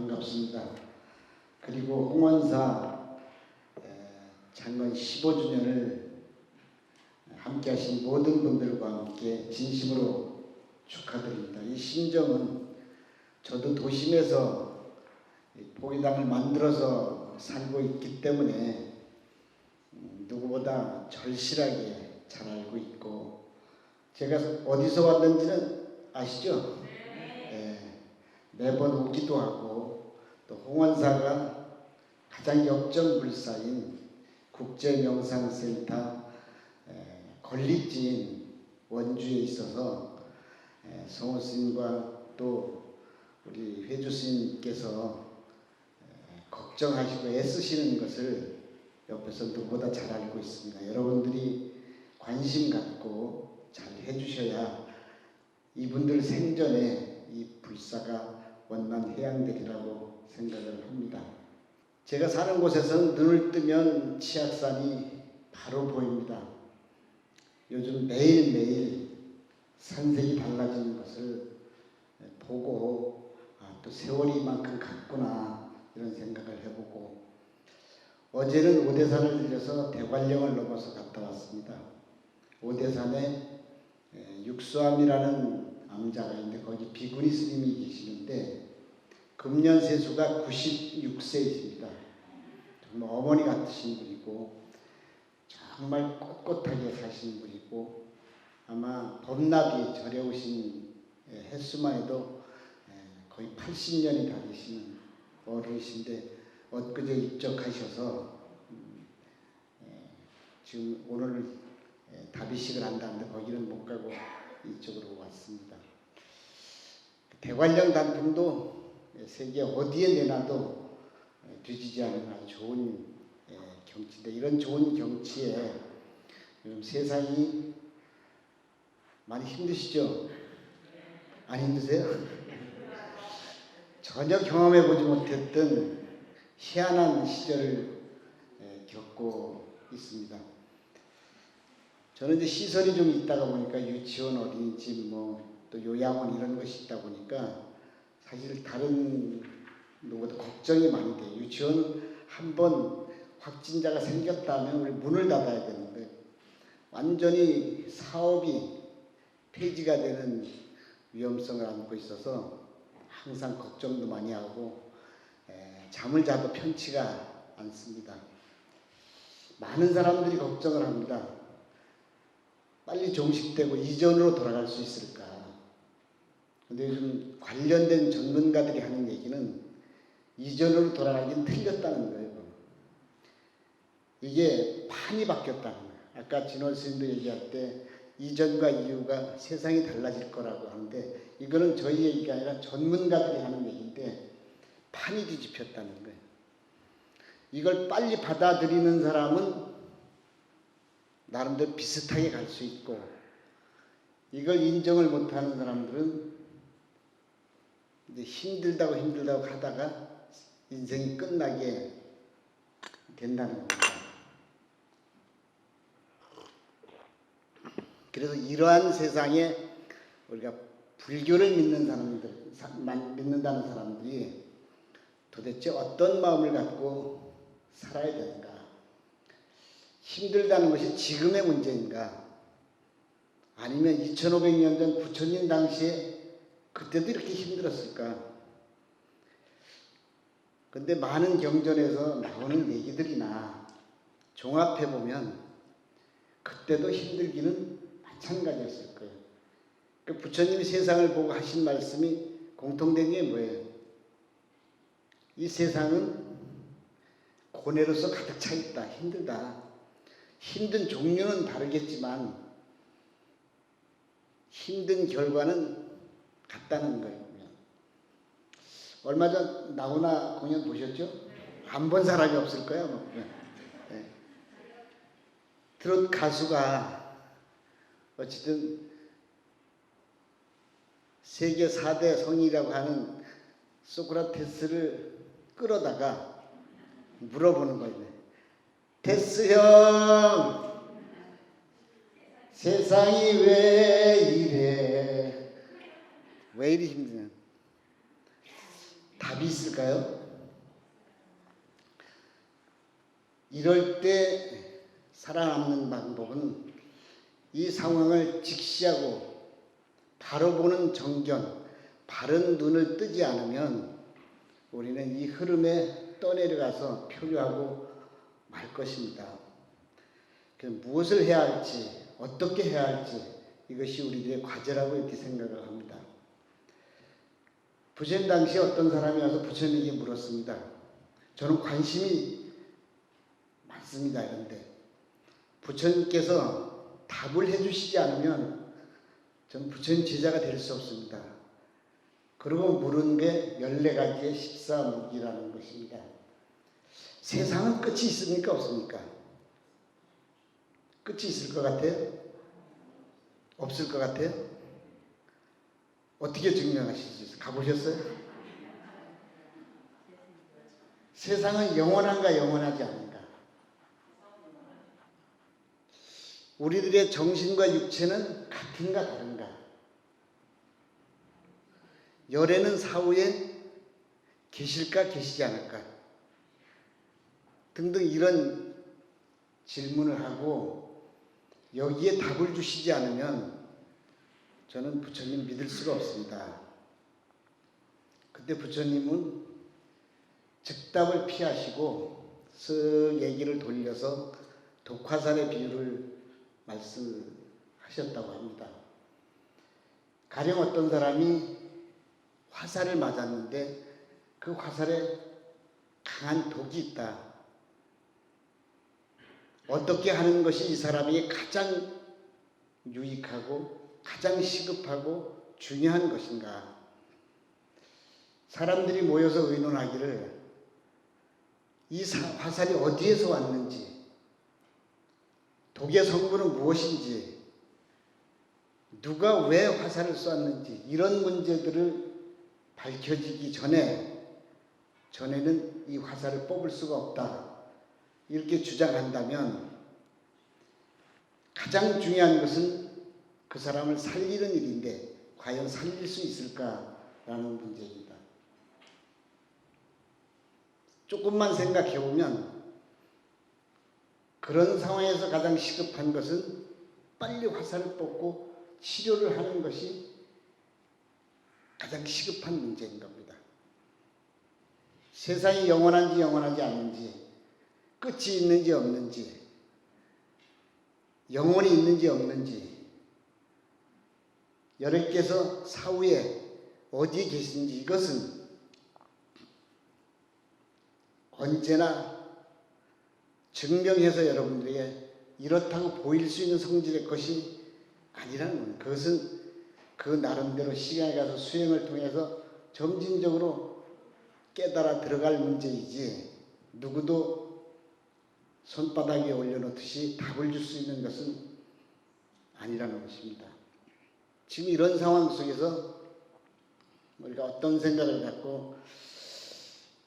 반갑습니다. 그리고 홍원사 에, 창건 15주년을 함께 하신 모든 분들과 함께 진심으로 축하드립니다. 이 심정은 저도 도심에서 이 보기당을 만들어서 살고 있기 때문에 음, 누구보다 절실하게 잘 알고 있고 제가 어디서 왔는지는 아시죠? 네. 매번 오기도 하고 또 홍원사가 가장 역전불사인 국제명상센터 에, 건립지인 원주에 있어서 에, 성호 스님과 또 우리 회주 스님께서 에, 걱정하시고 애쓰시는 것을 옆에서 누구보다 잘 알고 있습니다. 여러분들이 관심 갖고 잘 해주셔야 이분들 생전에 이 불사가 원만 해양되리라고 생각을 합니다. 제가 사는 곳에서는 눈을 뜨면 치악산이 바로 보입니다. 요즘 매일매일 산색이 달라지는 것을 보고 아, 또 세월이 이만큼 갔구나 이런 생각을 해보고 어제는 오대산을 들려서 대관령을 넘어서 갔다 왔습니다. 오대산에 에, 육수암이라는 암자가 있는데 거기 비구니 스님이 계시는데 금년 세수가 96세이십니다. 정말 어머니 같으신 분이고 정말 꼿꼿하게 사시는 분이고 아마 범납이 절에 오신 에, 횟수만 해도 에, 거의 80년이 다 되시는 어른이신데 엊그제 입적하셔서 음, 에, 지금 오늘 에, 다비식을 한다는데 거기는 못 가고 이쪽으로 왔습니다. 대관령 단풍도 세계 어디에 내놔도 에, 뒤지지 않는 아주 좋은 에, 경치인데 이런 좋은 경치에 요즘 세상이 많이 힘드시죠? 안 힘드세요? 전혀 경험해 보지 못했던 희한한 시절을 에, 겪고 있습니다. 저는 이제 시설이 좀 있다가 보니까 유치원, 어린이집, 뭐 또 요양원 이런 것이 있다 보니까 사실 다른 누구보다 걱정이 많이 돼요. 유치원 한 번 확진자가 생겼다면 우리 문을 닫아야 되는데 완전히 사업이 폐지가 되는 위험성을 안고 있어서 항상 걱정도 많이 하고 에, 잠을 자도 편치가 않습니다. 많은 사람들이 걱정을 합니다. 빨리 종식되고 이전으로 돌아갈 수 있을까? 근데 요즘 관련된 전문가들이 하는 얘기는 이전으로 돌아가긴 틀렸다는 거예요. 이게 판이 바뀌었다는 거예요. 아까 진원 스님도 얘기할 때 이전과 이후가 세상이 달라질 거라고 하는데 이거는 저희 얘기가 아니라 전문가들이 하는 얘기인데 판이 뒤집혔다는 거예요. 이걸 빨리 받아들이는 사람은 나름대로 비슷하게 갈 수 있고 이걸 인정을 못하는 사람들은 이제 힘들다고 힘들다고 하다가 인생이 끝나게 된다는 겁니다. 그래서 이러한 세상에 우리가 불교를 믿는 사람들, 믿는다는 사람들이 도대체 어떤 마음을 갖고 살아야 되는가? 힘들다는 것이 지금의 문제인가? 아니면 2500년 전 부처님 당시에 그때도 이렇게 힘들었을까? 근데 많은 경전에서 나오는 얘기들이나 종합해 보면 그때도 힘들기는 마찬가지였을 거예요. 그 부처님이 세상을 보고 하신 말씀이 공통된 게 뭐예요? 이 세상은 고뇌로서 가득 차 있다. 힘들다. 힘든 종류는 다르겠지만 힘든 결과는 같다는 거예요. 얼마 전 나훈아 공연 보셨죠? 안 본 사람이 없을 거예요. 뭐. 네. 네. 트롯 가수가 어쨌든 세계 4대 성이라고 하는 소크라테스를 끌어다가 물어보는 거예요. 테스 형, 세상이 왜 이래? 왜 이리 힘드냐? 답이 있을까요? 이럴 때 살아남는 방법은 이 상황을 직시하고 바로 보는 정견, 바른 눈을 뜨지 않으면 우리는 이 흐름에 떠내려가서 표류하고 말 것입니다. 그 무엇을 해야 할지, 어떻게 해야 할지 이것이 우리들의 과제라고 이렇게 생각을 합니다. 부처님 당시 어떤 사람이 와서 부처님에게 물었습니다. 저는 관심이 많습니다. 그런데 부처님께서 답을 해주시지 않으면 저는 부처님 제자가 될 수 없습니다. 그리고 물은 게 14가지의 십사무기라는 것입니다. 세상은 끝이 있습니까? 없습니까? 끝이 있을 것 같아요? 없을 것 같아요? 어떻게 있어요? 가보셨어요? 세상은 영원한가 영원하지 않은가? 우리들의 정신과 육체는 같은가 다른가? 열애는 사후에 계실까 계시지 않을까? 등등 이런 질문을 하고 여기에 답을 주시지 않으면 저는 부처님 믿을 수가 없습니다. 그때 부처님은 즉답을 피하시고 쓱 얘기를 돌려서 독화살의 비유를 말씀하셨다고 합니다. 가령 어떤 사람이 화살을 맞았는데 그 화살에 강한 독이 있다. 어떻게 하는 것이 이 사람에게 가장 유익하고 가장 시급하고 중요한 것인가? 사람들이 모여서 의논하기를 이 화살이 어디에서 왔는지, 독의 성분은 무엇인지, 누가 왜 화살을 쐈는지 이런 문제들을 밝혀지기 전에 전에는 이 화살을 뽑을 수가 없다. 이렇게 주장한다면 가장 중요한 것은 그 사람을 살리는 일인데 과연 살릴 수 있을까라는 문제입니다. 조금만 생각해 보면 그런 상황에서 가장 시급한 것은 빨리 화살을 뽑고 치료를 하는 것이 가장 시급한 문제인 겁니다. 세상이 영원한지 영원하지 않는지, 끝이 있는지 없는지, 영혼이 있는지 없는지, 여러분께서 사후에 어디에 계신지 이것은 언제나 증명해서 여러분들에게 이렇다고 보일 수 있는 성질의 것이 아니라는 겁니다. 그것은 그 나름대로 시간에 가서 수행을 통해서 점진적으로 깨달아 들어갈 문제이지 누구도 손바닥에 올려놓듯이 답을 줄 수 있는 것은 아니라는 것입니다. 지금 이런 상황 속에서 우리가 어떤 생각을 갖고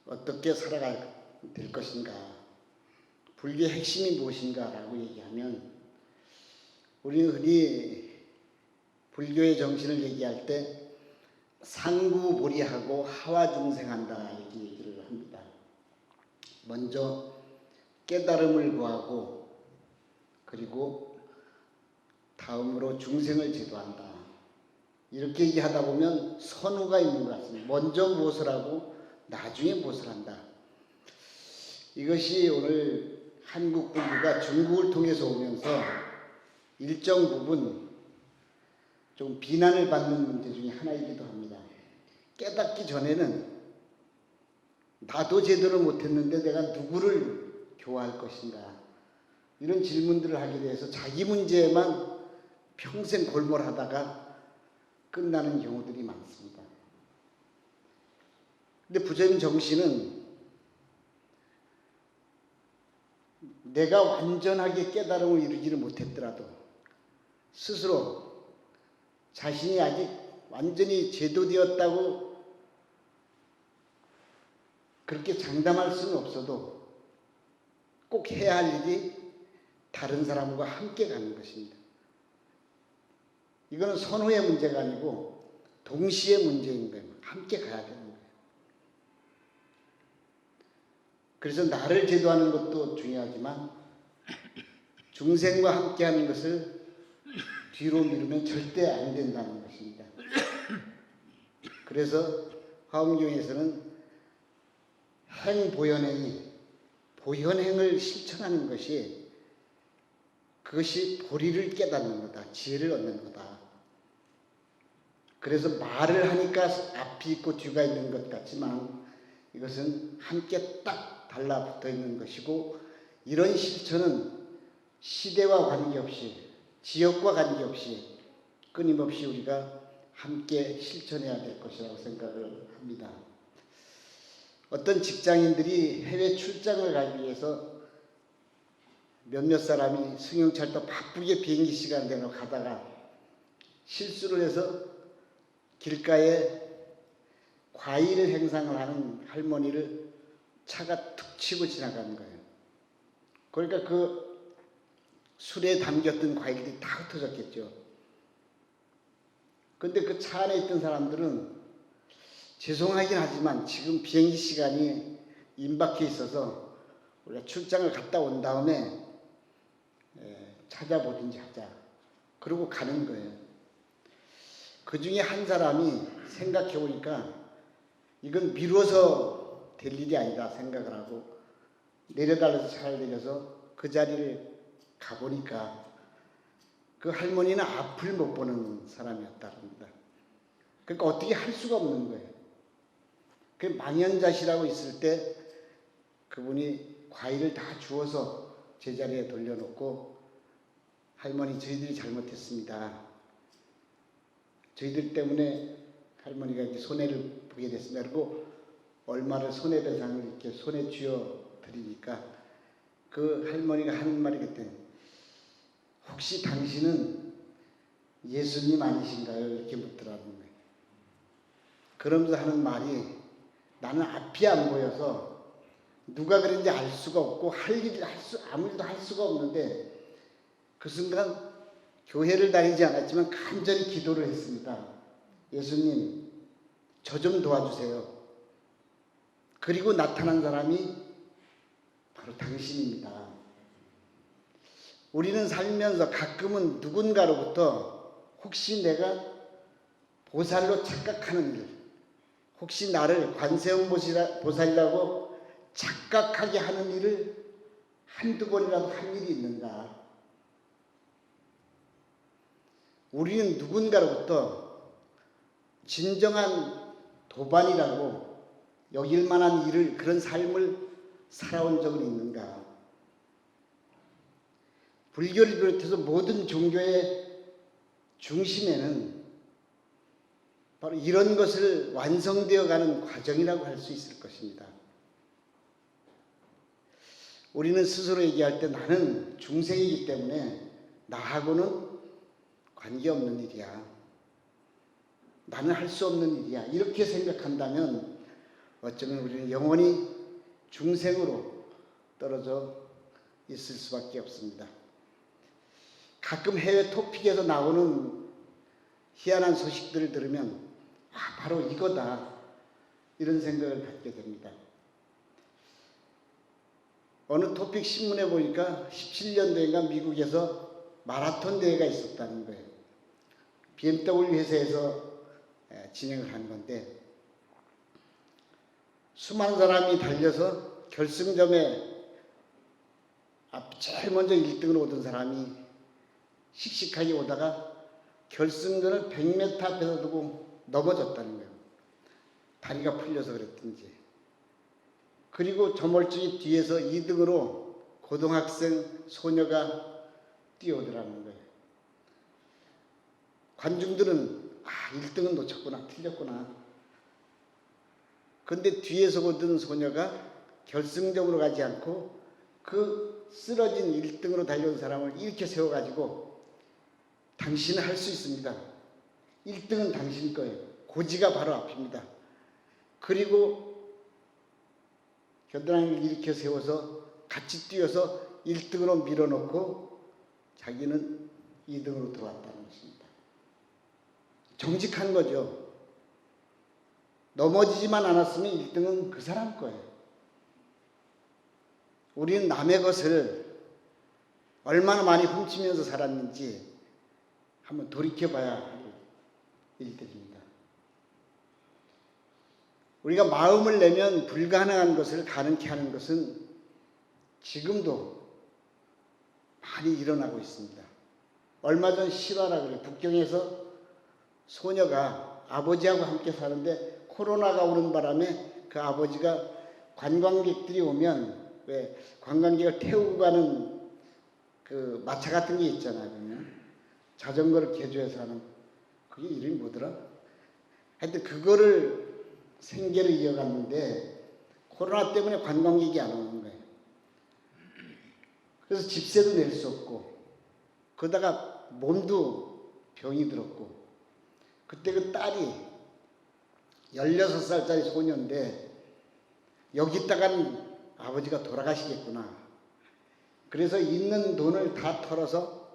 어떻게 살아갈 될 것인가 불교의 핵심이 무엇인가라고 얘기하면 우리는 흔히 불교의 정신을 얘기할 때 상구보리하고 하와중생한다 이렇게 얘기를 합니다. 먼저 깨달음을 구하고 그리고 다음으로 중생을 제도한다. 이렇게 얘기하다 보면 선우가 있는 것 같습니다. 먼저 무엇을 하고 나중에 무엇을 한다. 이것이 오늘 한국 불교가 중국을 통해서 오면서 일정 부분 좀 비난을 받는 문제 중에 하나이기도 합니다. 깨닫기 전에는 나도 제대로 못했는데 내가 누구를 교화할 것인가 이런 질문들을 하게 돼서 자기 문제에만 평생 골몰하다가 끝나는 경우들이 많습니다. 근데 부처님 정신은 내가 완전하게 깨달음을 이루지를 못했더라도 스스로 자신이 아직 완전히 제도되었다고 그렇게 장담할 수는 없어도 꼭 해야 할 일이 다른 사람과 함께 가는 것입니다. 이거는 선호의 문제가 아니고 동시에 문제인 거예요. 함께 가야 되는 거예요. 그래서 나를 제도하는 것도 중요하지만 중생과 함께 하는 것을 뒤로 미루면 절대 안 된다는 것입니다. 그래서 화엄경에서는 행보현행이 보현행을 실천하는 것이 그것이 보리를 깨닫는 거다. 지혜를 얻는 거다. 그래서 말을 하니까 앞이 있고 뒤가 있는 것 같지만 이것은 함께 딱 달라붙어 있는 것이고 이런 실천은 시대와 관계없이 지역과 관계없이 끊임없이 우리가 함께 실천해야 될 것이라고 생각을 합니다. 어떤 직장인들이 해외 출장을 가기 위해서 몇몇 사람이 승용차를 바쁘게 비행기 시간 되고 가다가 실수를 해서 길가에 과일 행상을 하는 할머니를 차가 툭 치고 지나가는 거예요. 그러니까 그 술에 담겼던 과일들이 다 흩어졌겠죠. 근데 그 차 안에 있던 사람들은 죄송하긴 하지만 지금 비행기 시간이 임박해 있어서 우리가 출장을 갔다 온 다음에 에, 찾아보든지 하자. 그러고 가는 거예요. 그 중에 한 사람이 생각해 보니까 이건 미뤄서 될 일이 아니다 생각을 하고 내려달라서 차를 내려서 그 자리를 가보니까 그 할머니는 앞을 못 보는 사람이었다랍니다. 그러니까 어떻게 할 수가 없는 거예요. 그 망연자실하고 있을 때 그분이 과일을 다 주워서 제자리에 돌려놓고 할머니 저희들이 잘못했습니다. 저희들 때문에 할머니가 이렇게 손해를 보게 됐습니다. 그리고 얼마를 손해배상을 이렇게 손에 쥐어 드리니까 그 할머니가 하는 말이 그때 혹시 당신은 예수님 아니신가요? 이렇게 묻더라는 거예요. 그러면서 하는 말이 나는 앞이 안 보여서 누가 그런지 알 수가 없고 할 일을 할 수, 아무 일도 할 수가 없는데 그 순간 교회를 다니지 않았지만 간절히 기도를 했습니다. 예수님, 저 좀 도와주세요. 그리고 나타난 사람이 바로 당신입니다. 우리는 살면서 가끔은 누군가로부터 혹시 내가 보살로 착각하는 일, 혹시 나를 관세음 보살이라고 착각하게 하는 일을 한두 번이라도 한 일이 있는가? 우리는 누군가로부터 진정한 도반이라고 여길 만한 일을 그런 삶을 살아온 적은 있는가? 불교를 비롯해서 모든 종교의 중심에는 바로 이런 것을 완성되어 가는 과정이라고 할 수 있을 것입니다. 우리는 스스로 얘기할 때 나는 중생이기 때문에 나하고는 관계없는 일이야. 나는 할 수 없는 일이야. 이렇게 생각한다면 어쩌면 우리는 영원히 중생으로 떨어져 있을 수밖에 없습니다. 가끔 해외 토픽에서 나오는 희한한 소식들을 들으면 아, 바로 이거다. 이런 생각을 갖게 됩니다. 어느 토픽 신문에 보니까 17년도인가 미국에서 마라톤 대회가 있었다는 거예요. BMW 회사에서 진행을 한 건데 수많은 사람이 달려서 결승점에 앞 제일 먼저 1등으로 오던 사람이 씩씩하게 오다가 결승전을 100m 앞에서 두고 넘어졌다는 거예요. 다리가 풀려서 그랬든지. 그리고 저 멀쩡히 뒤에서 2등으로 고등학생 소녀가 뛰어오더라는 거예요. 관중들은 아 1등은 놓쳤구나 틀렸구나. 근데 뒤에서 오던 소녀가 결승점으로 가지 않고 그 쓰러진 1등으로 달려온 사람을 이렇게 세워가지고 당신은 할 수 있습니다. 1등은 당신 거예요. 고지가 바로 앞입니다. 그리고 겨드랑이를 이렇게 세워서 같이 뛰어서 1등으로 밀어놓고 자기는 2등으로 들어왔다는 것입니다. 정직한 거죠. 넘어지지만 않았으면 1등은 그 사람 거예요. 우리는 남의 것을 얼마나 많이 훔치면서 살았는지 한번 돌이켜봐야 할 일들입니다. 우리가 마음을 내면 불가능한 것을 가능케 하는 것은 지금도 많이 일어나고 있습니다. 얼마 전 실화라 그래 북경에서 소녀가 아버지하고 함께 사는데 코로나가 오는 바람에 그 아버지가 관광객들이 오면 왜 관광객을 태우고 가는 그 마차 같은 게 있잖아요. 그러면 자전거를 개조해서 하는 그게 이름이 뭐더라? 하여튼 그거를 생계를 이어갔는데 코로나 때문에 관광객이 안 오는 거예요. 그래서 집세도 낼 수 없고 그러다가 몸도 병이 들었고 그때 그 딸이 16살짜리 소녀인데 여기다가는 아버지가 돌아가시겠구나. 그래서 있는 돈을 다 털어서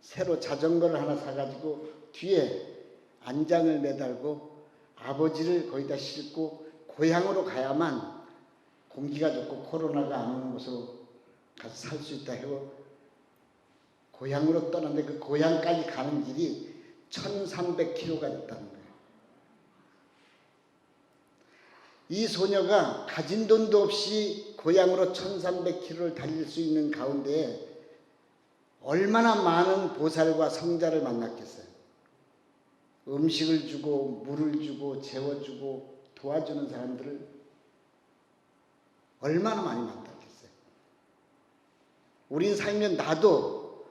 새로 자전거를 하나 사가지고 뒤에 안장을 매달고 아버지를 거기다 싣고 고향으로 가야만 공기가 좋고 코로나가 안 오는 곳으로 가서 살 수 있다 해고 고향으로 떠났는데 그 고향까지 가는 길이 1300km가 됐다는 거예요. 이 소녀가 가진 돈도 없이 고향으로 1300km를 달릴 수 있는 가운데 얼마나 많은 보살과 성자를 만났겠어요. 음식을 주고 물을 주고 재워주고 도와주는 사람들을 얼마나 많이 만났겠어요. 우린 살면 나도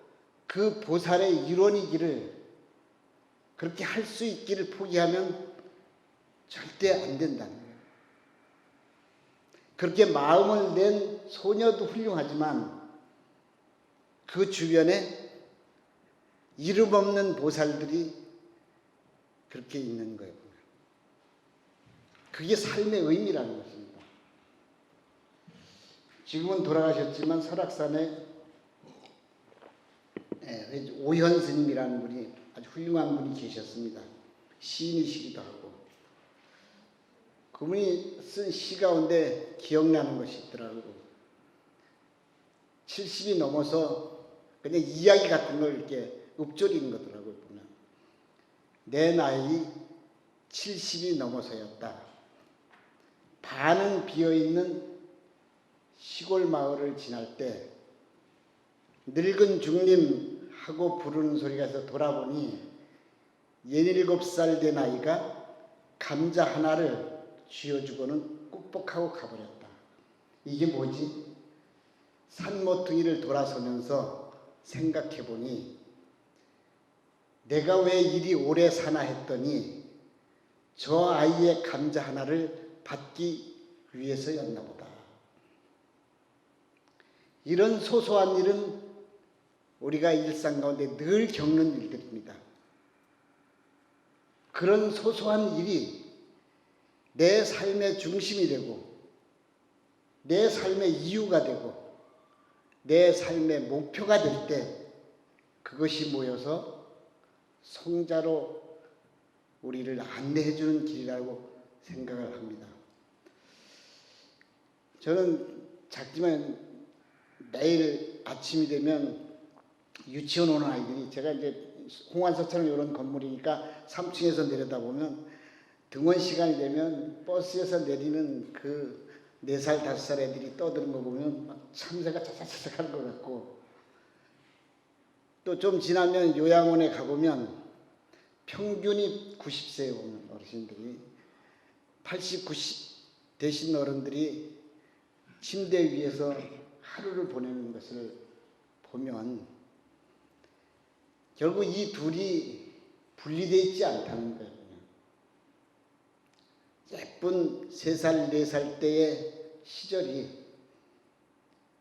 그 보살의 일원이기를 그렇게 할 수 있기를 포기하면 절대 안 된다는 거예요. 그렇게 마음을 낸 소녀도 훌륭하지만 그 주변에 이름 없는 보살들이 그렇게 있는 거예요. 그게 삶의 의미라는 것입니다. 지금은 돌아가셨지만 설악산에 예, 오현 스님이라는 분이 아주 훌륭한 분이 계셨습니다. 시인이시기도 하고 그분이 쓴 시 가운데 기억나는 것이 있더라고요. 70이 넘어서 그냥 이야기 같은 걸 이렇게 읊조리는 거더라고요, 보면. 내 나이 70이 넘어서였다. 반은 비어있는 시골 마을을 지날 때 늙은 중님 하고 부르는 소리가 해서 돌아보니 17살 된 아이가 감자 하나를 쥐어주고는 꾹뻑하고 가버렸다. 이게 뭐지? 산모퉁이를 돌아서면서 생각해보니 내가 왜 이리 오래 사나 했더니 저 아이의 감자 하나를 받기 위해서였나 보다. 이런 소소한 일은 우리가 일상 가운데 늘 겪는 일들입니다. 그런 소소한 일이 내 삶의 중심이 되고 내 삶의 이유가 되고 내 삶의 목표가 될 때 그것이 모여서 성자로 우리를 안내해 주는 길이라고 생각을 합니다. 저는 작지만 매일 아침이 되면 유치원 오는 아이들이 제가 이제 홍안서처럼 이런 건물이니까 3층에서 내려다보면 등원 시간이 되면 버스에서 내리는 그 4살, 5살 애들이 떠드는 거 보면 막 참새가 차차차차 하는 것 같고. 또 좀 지나면 요양원에 가보면 평균이 90세에 오는 어르신들이 80, 90 되신 어른들이 침대 위에서 하루를 보내는 것을 보면 결국 이 둘이 분리되어 있지 않다는 거예요. 예쁜 3살, 4살 때의 시절이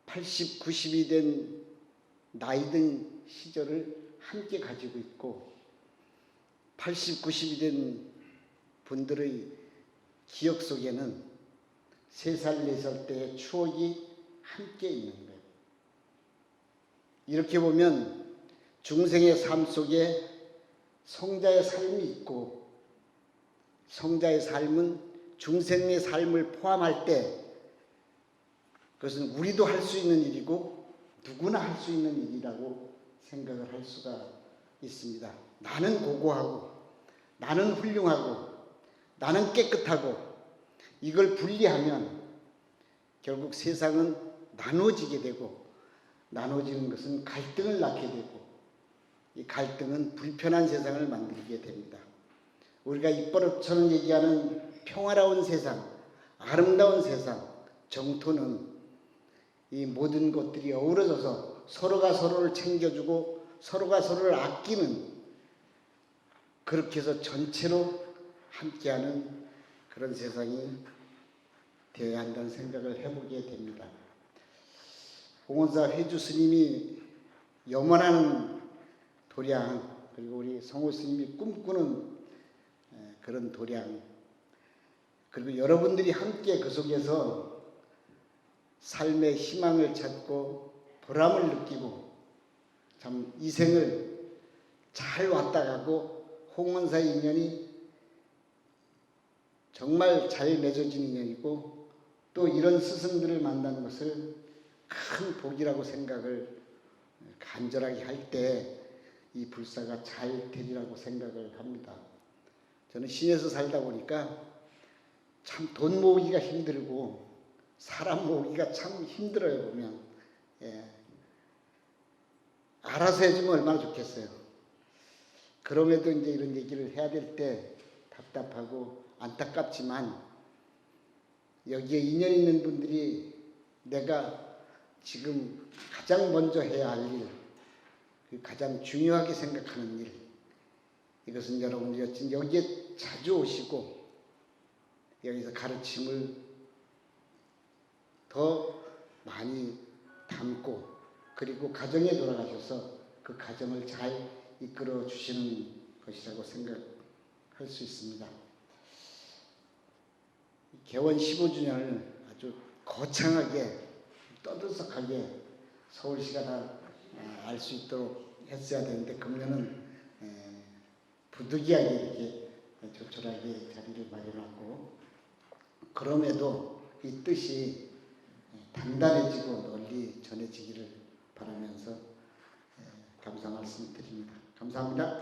80, 90이 된 나이 든 시절을 함께 가지고 있고 80, 90이 된 분들의 기억 속에는 3살, 4살 때의 추억이 함께 있는 거예요. 이렇게 보면 중생의 삶 속에 성자의 삶이 있고 성자의 삶은 중생의 삶을 포함할 때 그것은 우리도 할 수 있는 일이고 누구나 할 수 있는 일이라고 생각을 할 수가 있습니다. 나는 고고하고 나는 훌륭하고 나는 깨끗하고 이걸 분리하면 결국 세상은 나눠지게 되고 나눠지는 것은 갈등을 낳게 되고 이 갈등은 불편한 세상을 만들게 됩니다. 우리가 입버릇처럼 얘기하는 평화로운 세상, 아름다운 세상, 정토는 이 모든 것들이 어우러져서 서로가 서로를 챙겨주고 서로가 서로를 아끼는 그렇게 해서 전체로 함께하는 그런 세상이 되어야 한다는 생각을 해보게 됩니다. 봉원사 회주 스님이 염원하는 도량 그리고 우리 성호 스님이 꿈꾸는 에, 그런 도량. 그리고 여러분들이 함께 그 속에서 삶의 희망을 찾고 보람을 느끼고 참 이 생을 잘 왔다 가고 홍원사의 인연이 정말 잘 맺어진 인연이고 또 이런 스승들을 만나는 것을 큰 복이라고 생각을 간절하게 할 때 이 불사가 잘 되리라고 생각을 합니다. 저는 시내에서 살다 보니까 참 돈 모으기가 힘들고 사람 모으기가 참 힘들어요 보면 예. 알아서 해주면 얼마나 좋겠어요. 그럼에도 이제 이런 얘기를 해야 될 때 답답하고 안타깝지만 여기에 인연 있는 분들이 내가 지금 가장 먼저 해야 할 일, 그 가장 중요하게 생각하는 일, 이것은 여러분들이 지금 여기에 자주 오시고 여기서 가르침을 더 많이 담고 그리고 가정에 돌아가셔서 그 가정을 잘 이끌어 주시는 것이라고 생각할 수 있습니다. 개원 15주년을 아주 거창하게 떠들썩하게 서울시가 다 알 수 있도록 했어야 되는데 금년은 에, 부득이하게 이렇게 조촐하게 자리를 마련하고 그럼에도 이 뜻이 단단해지고 널리 전해지기를 바라면서 에, 감사 말씀 드립니다. 감사합니다.